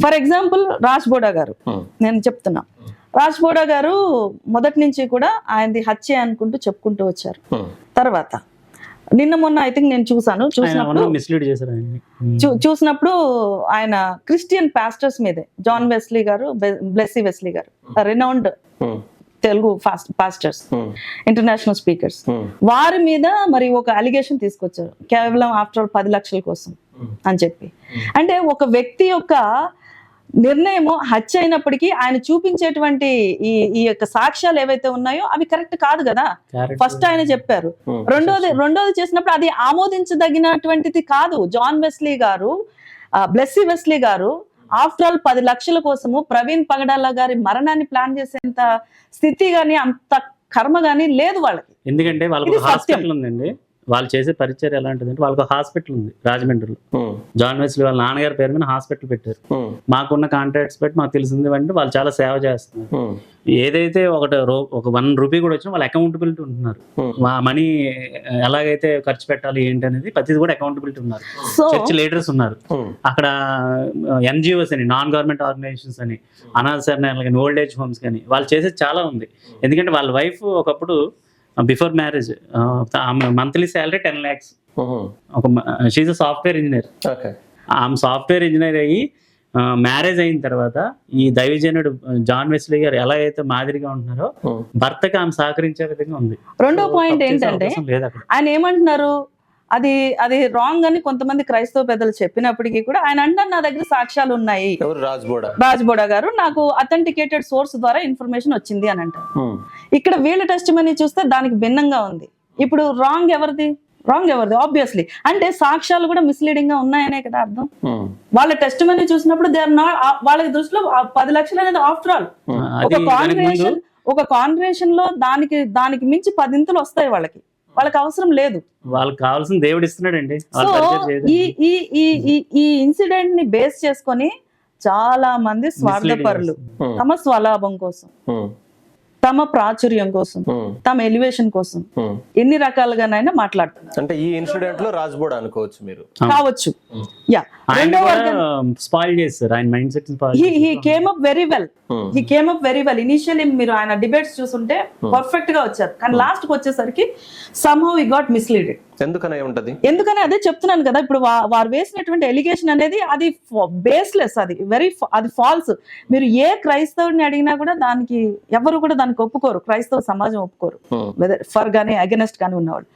For example Raj Boda గారు ఉమ్, నేను చెప్తున్నా. రాజ్ బోడా గారు మొదటి నుంచి కూడా ఆయనది హత్య అనుకుంటూ చెప్పుకుంటూ వచ్చారు. ఉమ్, తర్వాత నిన్న మొన్న ఐ థింక్ నేను చూసాను చూసినప్పుడు మిస్లీడ్ చేశారు ఆయన్ని? చూ- చూసినప్పుడు ఆయన క్రిస్టియన్ పాస్టర్స్ మీదే జాన్ వెస్లీ గారు బ్లెస్సీ వెస్లీ గారు renowned Telugu fast pastors international speakers వారి మీద మరి ఒక అలిగేషన్ తీసుకొచ్చారు. కేవలం ఆఫ్టర్ పది లక్షల కోసం. అని చెప్పి. అంటే ఒక వ్యక్తి యొక్క నిర్ణయము హత్య అయినప్పటికీ ఆయన చూపించేటువంటి ఈ ఈ యొక్క సాక్ష్యాలు ఏవైతే ఉన్నాయో అవి కరెక్ట్ కాదు కదా? ఫస్ట్ ఆయన చెప్పారు. ఉమ్. రెండోది రెండోది చేసినప్పుడు అది ఆమోదించదగినటువంటిది కాదు. జాన్ వెస్లీ గారు బ్లెస్సీ వెస్లీ గారు ఆఫ్టర్ ఆల్ పది లక్షల కోసము ప్రవీణ్ పగడాల గారి మరణాన్ని ప్లాన్ చేసేంత స్థితి గాని అంత కర్మ గాని లేదు వాళ్ళకి. ఎందుకంటే వాళ్ళకి. హాస్పిటల్ ఉందండి. వాళ్ళు చేసే పరిచయం ఎలాంటిదంటే వాళ్ళకి హాస్పిటల్ ఉంది రాజమండ్రిలో. జాన్ వెస్లీ వాళ్ళ నాన్నగారి పేరు మీద హాస్పిటల్ పెట్టారు. మాకున్న కాంటాక్ట్స్ బట్టి మాకు తెలిసింది అంటే వాళ్ళు చాలా సేవ చేస్తున్నారు. ఏదైతే ఒకటి రూ ఒక వన్ రూపీ కూడా వచ్చినా వాళ్ళు అకౌంటబిలిటీ ఉంటున్నారు. మా మనీ ఎలాగైతే ఖర్చు పెట్టాలి ఏంటి అనేది ప్రతిది కూడా అకౌంటబిలిటీ ఉన్నారు. సో చర్చ్ లీడర్స్ ఉన్నారు. అక్కడ ఎన్జిఓస్ అని నాన్ గవర్నమెంట్ ఆర్గనైజేషన్స్ అని అనాథ ఓల్డ్ ఏజ్ హోమ్స్ కానీ వాళ్ళు చేసేది చాలా ఉంది. ఎందుకంటే వాళ్ళ వైఫ్ ఒకప్పుడు బిఫోర్ మ్యారేజ్ ఆమె మంత్లీ శాలరీ టెన్ ల్యాక్స్ ఒక షీజ్ సాఫ్ట్వేర్ ఇంజనీర్ ఆమె సాఫ్ట్వేర్ ఇంజనీర్ అయ్యి మ్యారేజ్ అయిన తర్వాత ఈ దైవజనుడు జాన్ వెస్లీ గారు ఎలా అయితే మాదిరిగా ఉంటున్నారో ఉమ్, భర్తకి ఆమె సహకరించే విధంగా ఉంది. రెండో పాయింట్ ఏంటంటే ఆయన ఏమంటున్నారు? అది అది రాంగ్ అని కొంతమంది క్రైస్తవ పెద్దలు చెప్పినప్పటికీ కూడా ఆయన అంటారు నా దగ్గర సాక్ష్యాలు ఉన్నాయి. ఎవరు? రాజ్ బోడా. రాజ్ బోడా గారు నాకు అథెంటికేటెడ్ సోర్స్ ద్వారా ఇన్ఫర్మేషన్ వచ్చింది అని అంటారు. ఇక్కడ వీళ్ళ టెస్ట్ మనీ చూస్తే దానికి భిన్నంగా ఉంది. ఇప్పుడు రాంగ్ ఎవరిది? రాంగ్ ఎవరిది? ఆబ్వియస్లీ అంటే సాక్ష్యాలు కూడా మిస్లీడింగ్గా ఉన్నాయనే కదా అర్థం? వాళ్ళ టెస్ట్ మనీ చూసినప్పుడు దే ఆర్ నాట్ వాళ్ళ దృష్టిలో పది లక్షలు అనేది ఆఫ్టర్ ఆల్ ఒక కాంగ్రేషన్ ఒక కాంగ్రేషన్లో దానికి దానికి మించి పదింతలు వస్తాయి వాళ్ళకి. వాళ్ళకి అవసరం లేదు. వాళ్ళకి కావాల్సిన దేవుడు ఇస్తున్నాడండి. సో. ఈ ఈ ఈ ఈ- ఈ ఇన్సిడెంట్ని బేస్ చేసుకొని చాలా మంది స్వార్థపరులు తమ స్వలాభం కోసం. ఉమ్, తమ ప్రాచుర్యం కోసం తమ ఎలివేషన్ కోసం. ఎన్ని రకాలుగానైనా మాట్లాడుతున్నారు. అంటే ఈ ఇన్సిడెంట్లో రాజ్ బోడా అనుకోవచ్చు మీరు. కావచ్చు. యా. స్పాయిల్ ఆయన mindset he he came up very well um, he came up very well initially మీరు ఆయన డిబేట్స్ చూస్తుంటే పర్ఫెక్ట్గా వచ్చారు. కానీ లాస్ట్కి వచ్చేసరికి సమ్హౌ వి గాట్ మిస్లీడెడ్ ఎందుకనే ఉంటది? ఎందుకని అదే చెప్తున్నాను కదా ఇప్పుడు వారు వేసినటువంటి ఎలిగేషన్ అనేది అది బేస్లెస్ అది వెరీ అది ఫాల్స్ మీరు ఏ క్రైస్తవుడిని అడిగినా కూడా దానికి ఎవరు కూడా దానికి ఒప్పుకోరు క్రైస్తవ సమాజం ఒప్పుకోరు. వెదర్ ఫర్ కానీ అగెనెస్ట్ కానీ ఉన్నవాళ్ళు.